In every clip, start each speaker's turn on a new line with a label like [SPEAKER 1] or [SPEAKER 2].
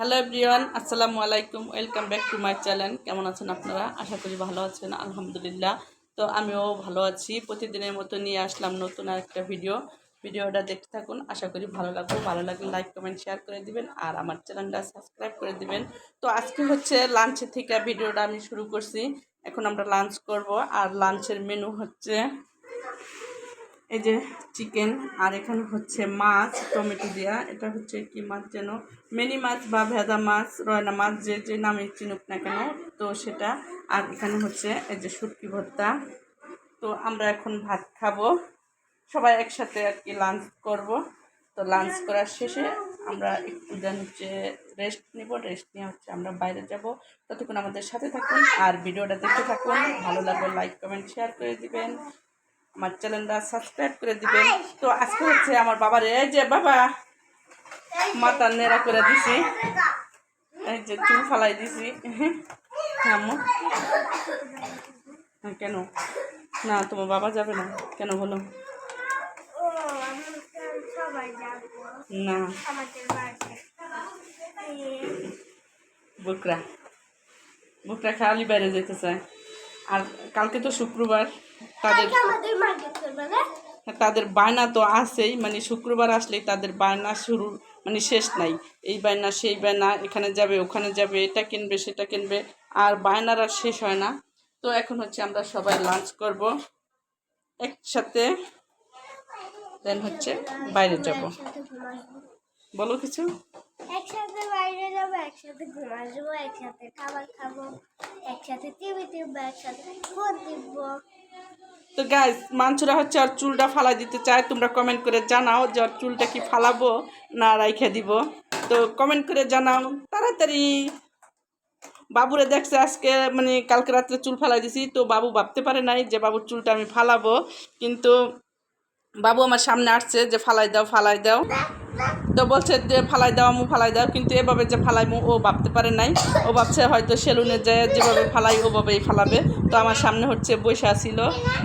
[SPEAKER 1] Hello everyone আসসালামু আলাইকুম welcome back to my channel কেমন আছেন আপনারা? আশা করি ভালো আছেন, আলহামদুলিল্লাহ। তো আমিও ভালো আছি। প্রতিদিনের মতো নিয়ে আসলাম নতুন একটা ভিডিও ভিডিওটা দেখতে থাকুন। আশা করি ভালো লাগবে। ভালো লাগলে লাইক কমেন্ট শেয়ার করে দিবেন আর আমার চ্যানেলটা সাবস্ক্রাইব করে দিবেন। তো আজকে হচ্ছে লাঞ্চে থেকে ভিডিওটা আমি শুরু করছি। এখন আমরা লাঞ্চ করব। আর লাঞ্চের মেনু হচ্ছে এই যে চিকেন, আর এখানে হচ্ছে মাছ, টমেটো দেওয়া এটা হচ্ছে কি মাছ যেন? মিনি মাছ বা ভেদা মাছ, রয়না মাছ, যে যে নামে চিনুক না কেন, তো সেটা। আর এখানে হচ্ছে এই যে শুটকি ভর্তা। তো আমরা এখন ভাত খাব। সবাই একসাথে আর কি লাঞ্চ করব। তো লাঞ্চ করার শেষে আমরা একটু হচ্ছে রেস্ট নিব। রেস্ট নিয়ে হচ্ছে আমরা বাইরে যাব। ততক্ষণ আমাদের সাথে থাকুন আর ভিডিওটা দেখতে থাকুন। ভালো লাগলে লাইক কমেন্ট শেয়ার করে দিবেন। আমার চ্যানেলটা সাবস্ক্রাইব করে দিবেন। তো আজকে হচ্ছে আমার বাবার এই যে বাবা মাথা নেড়া করে দিছি। এই যে চুল ফালাই দিছি। হ্যাঁ কেন? না তোমার বাবা যাবে না। কেন বলো? না। বুকরা। বুকরা খালি বাইরে যেতে চায় আর কালকে তো শুক্রবার তাদের
[SPEAKER 2] না?
[SPEAKER 1] তাদের বায়না তো আছেই মানে শুক্রবার আসলেই তাদের বায়না শুরু মানে শেষ নাই। এই বায়না সেই বায়না এখানে যাবে ওখানে যাবে এটা কিনবে সেটা কিনবে আর বায়নার আর শেষ হয় না। তো এখন হচ্ছে আমরা সবাই লাঞ্চ করব একসাথে দেন হচ্ছে বাইরে যাব। বলো কিছু?
[SPEAKER 2] একসাথে বাইরে যাব, একসাথে ঘুমাবো একসাথে খাবার খাব, একসাথে টিভি টিপবো একসাথে ফোন টিপবো
[SPEAKER 1] তো গাইজ মাঞ্চুরা হচ্ছে আর চুলটা ফালাই দিতে চায়। তোমরা কমেন্ট করে জানাও যে ওর চুলটা কি ফালাবো না রাইখে দিব। তো কমেন্ট করে জানাও, তাড়াতাড়ি। বাবুরে দেখছে আজকে মানে কালকে রাত্রে চুল ফালাই দিছি, তো বাবু ভাবতে পারে নাই যে বাবুর চুলটা আমি ফালাবো। কিন্তু বাবু আমার সামনে আসছে যে ফালাই দাও ফালাই দাও। তো বলছে যে ফালাই দাও আমু ফালাই দাও, কিন্তু এভাবে যে ফালাইমু, ও ভাবতে পারে নাই। ও ভাবছে হয়তো সেলুনে যায় যেভাবে ফালাই, ওভাবেই ফালাবে। তো আমার সামনে হচ্ছে বৈশা ছিল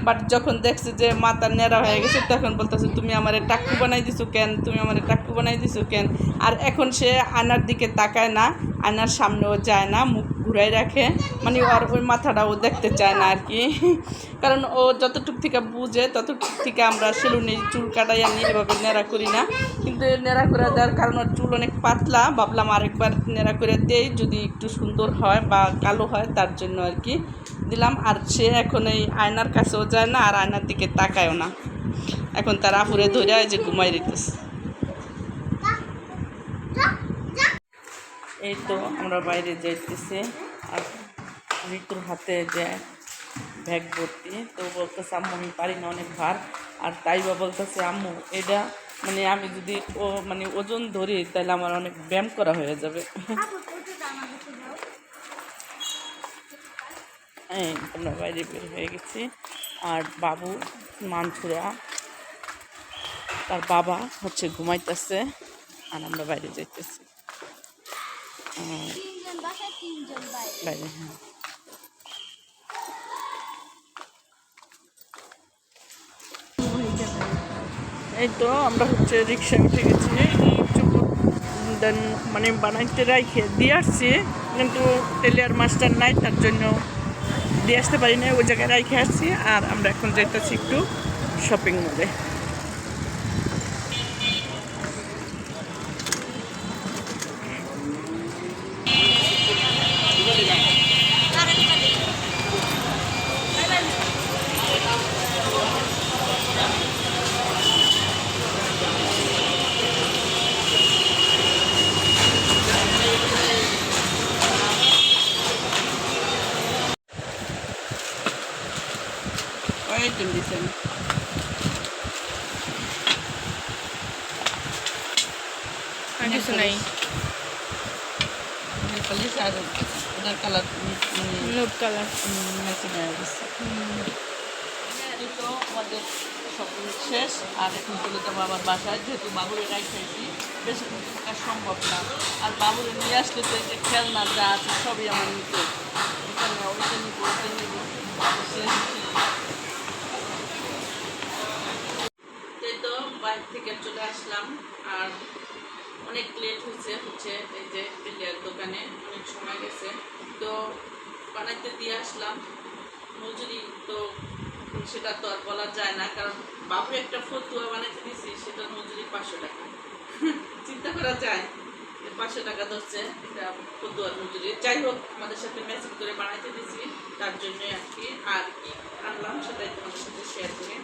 [SPEAKER 1] বাট যখন দেখছে যে মাথা নেড়া হয়ে গেছে, তখন বলতেছে, তুমি আমার টাক্কু বানাই দিছো কেন? তুমি আমার টাক্কু বানাই দিছো কেন? আর এখন সে আয়নার দিকে তাকায় না। আয়নার সামনেও যায় না, মুখ ঘুরাই রাখে। মানে ওর ওই মাথাটা ও দেখতে চায় না আর কি। কারণ ও যতটুক থেকে বুঝে, ততটুক থেকে আমরা সেলুনে চুল কাটাই আনি এভাবে নেড়া করি না। কিন্তু নেড়া করে দেওয়ার কারণ ওর চুল অনেক পাতলা। ভাবলাম আরেকবার নেড়া করে দেই, যদি একটু সুন্দর হয় বা কালো হয়, তার জন্য আর কি। দিলাম, আর সে এখন এই আয়নার কাছেও যায় না, আর আয়নার দিকে তাকায়ও না। এখন তার আহুরে ধরে যে ঘুমাই দিতেছে এই তো আমরা বাইরে যাইতেছি। আর ঋতুর হাতে যে ব্যাগ ভর্তি তো বলতেছে আম্মু আমি পারি না অনেক ভার। আর তাই বা বলতেছে আম্মু এটা মানে আমি যদি ও মানে ওজন ধরি তাহলে আমার অনেক ব্যায়াম করা হয়ে যাবে। এই আমরা বাইরে বের হয়ে গেছি। আর বাবু মানছুরা তার বাবা হচ্ছে ঘুমাইতেছে আর আমরা বাইরে যাইতেছি।
[SPEAKER 2] বাইরে।
[SPEAKER 1] হ্যাঁ। এই তো আমরা হচ্ছে রিক্সায় উঠে গেছি। দেন মানে বানাইতে রাইখে দিয়ে আসছি, কিন্তু টেলিয়ার মাস্টার নাই, তার জন্য দিয়ে আসতে পারি না ওই জায়গায় রাইখে আসছি। আর আমরা এখন যাইতেছি একটু শপিং মলে ওয়েট দিছেন
[SPEAKER 3] আর কিছু নাই
[SPEAKER 1] খালি আর ওটার কালার
[SPEAKER 3] নুট কালার
[SPEAKER 1] ম্যাচিং হয়ে গেছে তো আমাদের শপিং শেষ আর এখন চলে যাব আমার বাসায় যেহেতু বাবুরে রাই খাইছি বেশি থাকা সম্ভব না আর বাবুরে নিয়ে আসলে তো এই যে খেলনা যা আছে সবই আমার নিতে ওইটা ওইটা নিব তো বাইরে থেকে চলে আসলাম, আর অনেক লেট হয়েছে, হচ্ছে এই যে বিলিয়ার দোকানে অনেক সময় গেছে। তো বানাইতে দিয়ে আসলাম। মজুরি তো সেটা তো আর বলা যায় না, কারণ বাবু একটা ফতুয়া বানাইতে দিয়েছি সেটার মজুরি পাঁচশো টাকা। চিন্তা করা যায় পাঁচশো টাকা ধরছে এটা ফতুয়ার মজুরি। যাই হোক, আমাদের সাথে মেসেজ করে বানাইতে দিয়েছি তার জন্যই আর কি। আর কি আনলাম সেটাই তোমাদের সাথে শেয়ার করি।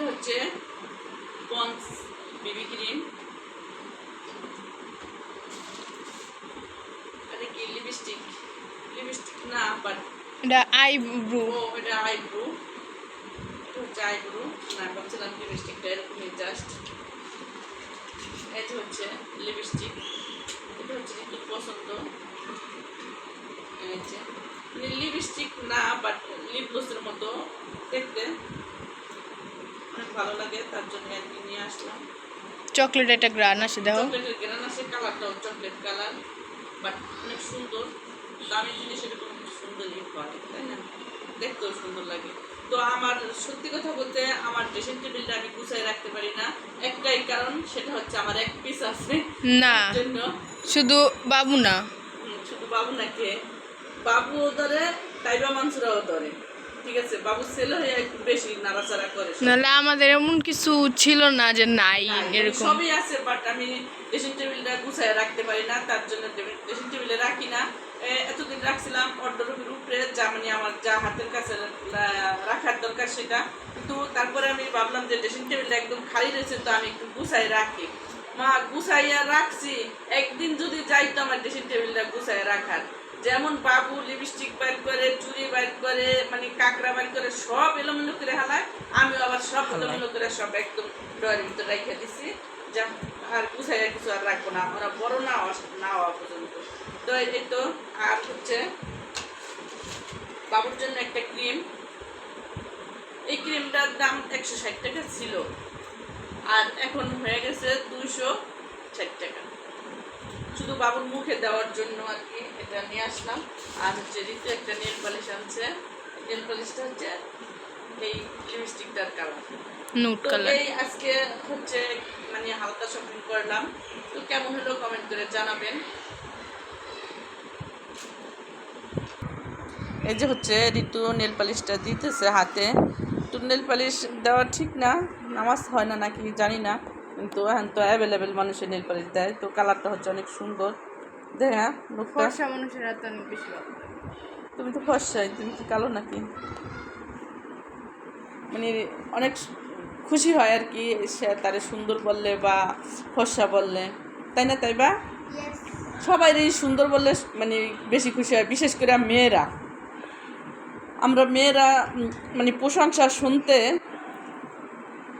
[SPEAKER 1] এটা হচ্ছে পন্স বেবি ক্রিম। এটা কি লিপস্টিক? লিপস্টিক না বাট
[SPEAKER 3] এটা আইব্রু
[SPEAKER 1] ও এটা আইব্রু এটা হচ্ছে আইব্রু না ভাবছিলাম লিপস্টিকটা এরকমই জাস্ট এটা হচ্ছে লিপস্টিক। এটা হচ্ছে কিন্তু পছন্দ। লিপস্টিক না বাট লিপ গ্লসের মতো দেখতে। ভালো লাগে তার জন্য আর কি নিয়ে আসলাম।
[SPEAKER 3] চকলেট একটা গ্রান আছে দেখো।
[SPEAKER 1] চকলেটের গ্রান আছে কালারটাও চকলেট কালার বাট অনেক সুন্দর। দামি জিনিস এটা সুন্দরই তাই না? দেখতেও সুন্দর লাগে। তো আমার সত্যি কথা বলতে আমার ড্রেসিং টেবিলটা আমি গুছাই রাখতে পারি না। একটাই কারণ সেটা হচ্ছে আমার এক পিস আছে।
[SPEAKER 3] না শুধু বাবু না।
[SPEAKER 1] শুধু বাবু নাকি বাবুও ধরে তাইবা মানুষরাও ধরে। ঠিক আছে বাবু ছেলে হয়ে একটু বেশি নাড়াচাড়া করে
[SPEAKER 3] নাহলে আমাদের এমন কিছু ছিল না যে নাই
[SPEAKER 1] নাই,
[SPEAKER 3] এরকম।
[SPEAKER 1] সবই আছে বাট আমি ড্রেসিং টেবিলটা গুছায় রাখতে পারি না তার জন্য ড্রেসিং টেবিলে রাখি না। এতদিন রাখছিলাম অর্ডারের উপরে যা মানে আমার যা হাতের কাছে রাখার দরকার সেটা। কিন্তু তারপরে আমি ভাবলাম যে ড্রেসিং টেবিলটা একদম খালি রয়েছে তো আমি একটু গুছাই রাখি। মা গুছাইয়া রাখছি। একদিন যদি যাইতো আমার ড্রেসিং টেবিলটা গুছাই রাখার। যেমন বাবু লিপস্টিক বাইর করে চুরি বাইর করে মানে কাঁকড়া বাইর করে সব এলোমেলো করে হালায়। আমি আবার সব এলোমেলো করে সব একদম ডয়ের ভিতরে রেখে দিছি। যা আর গুছাইয়া কিছু আর রাখব না। আমরা বড় না না হওয়া পর্যন্ত। তো এই তো আর হচ্ছে বাবুর জন্য একটা ক্রিম। এই ক্রিমটার দাম একশো ষাট টাকা ছিল। আর এখন হয়ে গেছে দুইশো ষাট টাকা। শুধু বাবুর মুখে দেওয়ার জন্য আর কি এটা নিয়ে আসলাম। আর হচ্ছে ঋতু একটা নেল পালিশ আনছে। নেল পালিশটা হচ্ছে এই লিপস্টিকটার কালার।
[SPEAKER 3] নুট কালার
[SPEAKER 1] এই আজকে হচ্ছে মানে হালকা শপিং করলাম। তো কেমন হলো কমেন্ট করে জানাবেন। এই যে হচ্ছে ঋতু নেল পালিশটা দিতেছে হাতে। তো নেল পালিশ দেওয়া ঠিক না? নামাজ হয় না নাকি জানি না। কিন্তু এখন তো অ্যাভেলেবেল মানুষের নেল পালিশ দেয় তো কালারটা হচ্ছে অনেক সুন্দর। দেখ হ্যাঁ লোকটা
[SPEAKER 3] ফর্সা মানুষের হাতে অনেক বেশি
[SPEAKER 1] তুমি তো ফর্সাই তুমি কি কালো নাকি? মানে অনেক খুশি হয় আর কি সে তারে সুন্দর বললে বা ফর্সা বললে। তাই না তাই বা সবাই সুন্দর বললে মানে বেশি খুশি হয় বিশেষ করে মেয়েরা। আমরা মেয়েরা মানে প্রশংসা শুনতে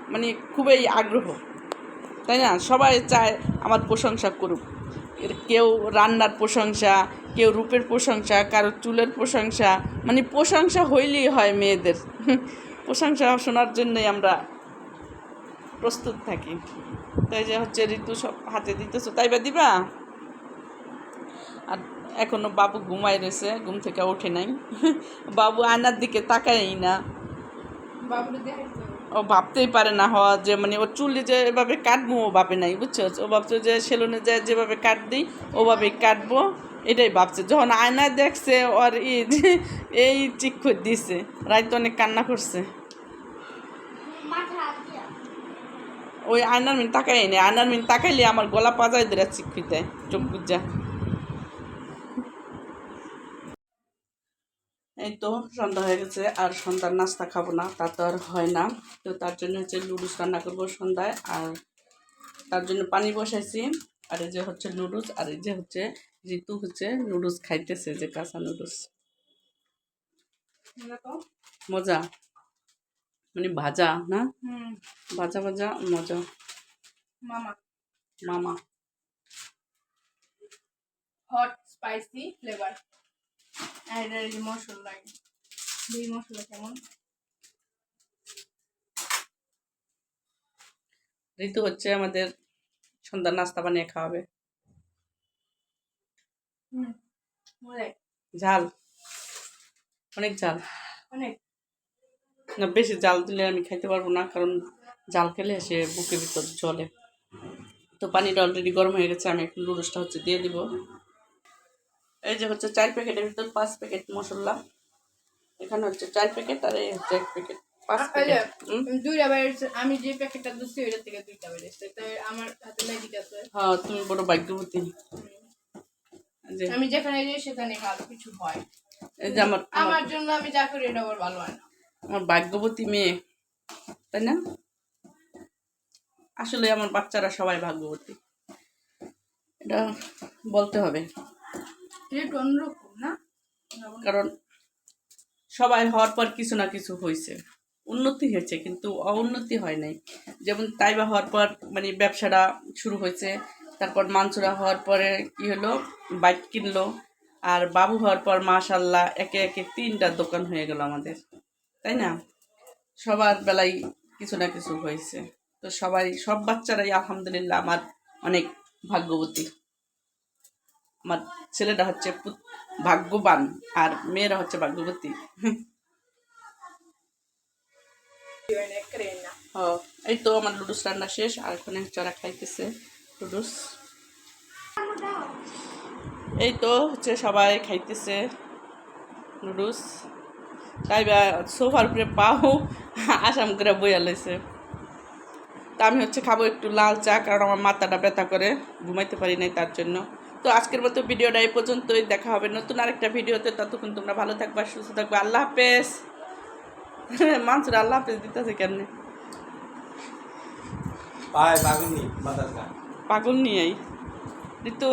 [SPEAKER 1] মানে খুবই আগ্রহ। তাই না? সবাই চায় আমার প্রশংসা করুক। কেউ রান্নার প্রশংসা, কেউ রূপের প্রশংসা, কারও চুলের প্রশংসা মানে প্রশংসা হইলেই হয় মেয়েদের। প্রশংসা শোনার জন্যই আমরা প্রস্তুত থাকি। তাই যে হচ্ছে ঋতু সব হাতে দিতেছো, তাই বা দিবা? আর এখনও বাবু ঘুমাই রয়েছে, ঘুম থেকে ওঠে নাই। বাবু আয়নার দিকে তাকায়ই না। ও ভাবতেই পারে না হওয়া যে মানে ওর চুলে যে এভাবে কাটবো, ও ভাবে নাই, বুঝছ? ও ভাবছে যে, সেলুনে যায় যেভাবে কাট দিই, ওভাবে কাটবো, এটাই ভাবছে। যখন আয়নায় দেখছে, ওর ই, এই চিক্ষু দিছে। রাইতে অনেক কান্না করছে। ওই আয়নার মিন তাকাই নেই। আয়নার মিন তাকাইলে আমার গলা পাজাই দেয় চিক্ষু দেয়, চোখ বুঝা এই তো সন্ধ্যা হয়ে গেছে আর সন্ধ্যার নাস্তা খাব না তা তো আর হয় না। তো তার জন্য হচ্ছে লুডুস রান্না করব সন্ধ্যায় আর তার জন্য পানি বসাইছি। আর এই যে হচ্ছে লুডুস আর এই যে হচ্ছে ঋতু হচ্ছে নুডলস খাইতেছে যে কাঁচা নুডলস। মজা মানে ভাজা না? ভাজা ভাজা মজা।
[SPEAKER 3] মামা।
[SPEAKER 1] মামা।
[SPEAKER 3] হট স্পাইসি ফ্লেভার আর এটার এই যে মশলা মশলা কেমন?
[SPEAKER 1] ঋতু হচ্ছে আমাদের সন্ধ্যার নাস্তা বানিয়ে খাওয়াবে। ঝাল। অনেক ঝাল।
[SPEAKER 3] অনেক।
[SPEAKER 1] না বেশি জাল দিলে আমি খাইতে পারব না কারণ জাল খেলে সে বুকের ভিতর জলে তো পানিটা অলরেডি গরম হয়ে গেছে আমি এখন নুডলসটা হচ্ছে দিয়ে দিব। এই যে হচ্ছে চার প্যাকেটের ভিতর পাঁচ প্যাকেট মশলা। এখানে হচ্ছে চার প্যাকেট আর এই হচ্ছে এক প্যাকেট। পাঁচ প্যাকেট
[SPEAKER 3] দুইটা বেড়েছে আমি যে প্যাকেটটা দিচ্ছি ওইটা থেকে দুইটা বেড়েছে তাই আমার হাতে ম্যাজিক আছে।
[SPEAKER 1] হ্যাঁ তুমি বড় ভাগ্যবতী।
[SPEAKER 3] আমি যেখানে যাই সেখানে ভালো কিছু হয়।
[SPEAKER 1] এই যে আমার আমার
[SPEAKER 3] আমার জন্য আমি যা করি এটা আবার ভালো হয় না।
[SPEAKER 1] আমার ভাগ্যবতী মেয়ে তাই না? আসলে আমার বাচ্চারা সবাই ভাগ্যবতী। এটা বলতে হবে।
[SPEAKER 3] একটু অন্যরকম, না?
[SPEAKER 1] কারণ সবাই হওয়ার পর কিছু না কিছু হয়েছে। উন্নতি হয়েছে, কিন্তু অউন্নতি হয় নাই। যেমন তাইবা হওয়ার পর মানে ব্যবসাটা শুরু হয়েছে, তারপর মানসুরা হওয়ার পরে কি হলো? বাইক কিনলো। আর বাবু হওয়ার পর মাশাল্লাহ একে একে তিনটা দোকান হয়ে গেল আমাদের। তাই না? সবার বেলায় কিছু না কিছু হয়েছে। তো সবাই, সব বাচ্চারাই আলহামদুলিল্লাহ আমার অনেক ভাগ্যবতী। আমার ছেলেটা হচ্ছে ভাগ্যবান আর মেয়েরা হচ্ছে ভাগ্যবতী। এই তো আমার লুডুস রান্না শেষ, আর ওখানে চড়া খাইতেছে লুডুস এই তো হচ্ছে সবাই খাইতেছে নুডলস। তাই সোফার উপরে পাও আসাম করে বইয়া লইছে। তা আমি হচ্ছে খাব একটু লাল চা, কারণ আমার মাথাটা ব্যথা করে, ঘুমাইতে পারি নাই তার জন্য। তো আজকের মতো ভিডিওটা এই পর্যন্তই। দেখা হবে নতুন আরেকটা ভিডিওতে। ততক্ষণ তোমরা ভালো থাকবা সুস্থ থাকবে। আল্লাহ হাফেজ। মানসুর আল্লাহ হাফেজ দিতেছে কেমনি?
[SPEAKER 4] পাগল নিয়ে
[SPEAKER 1] পাগল নিয়েই ঋতু।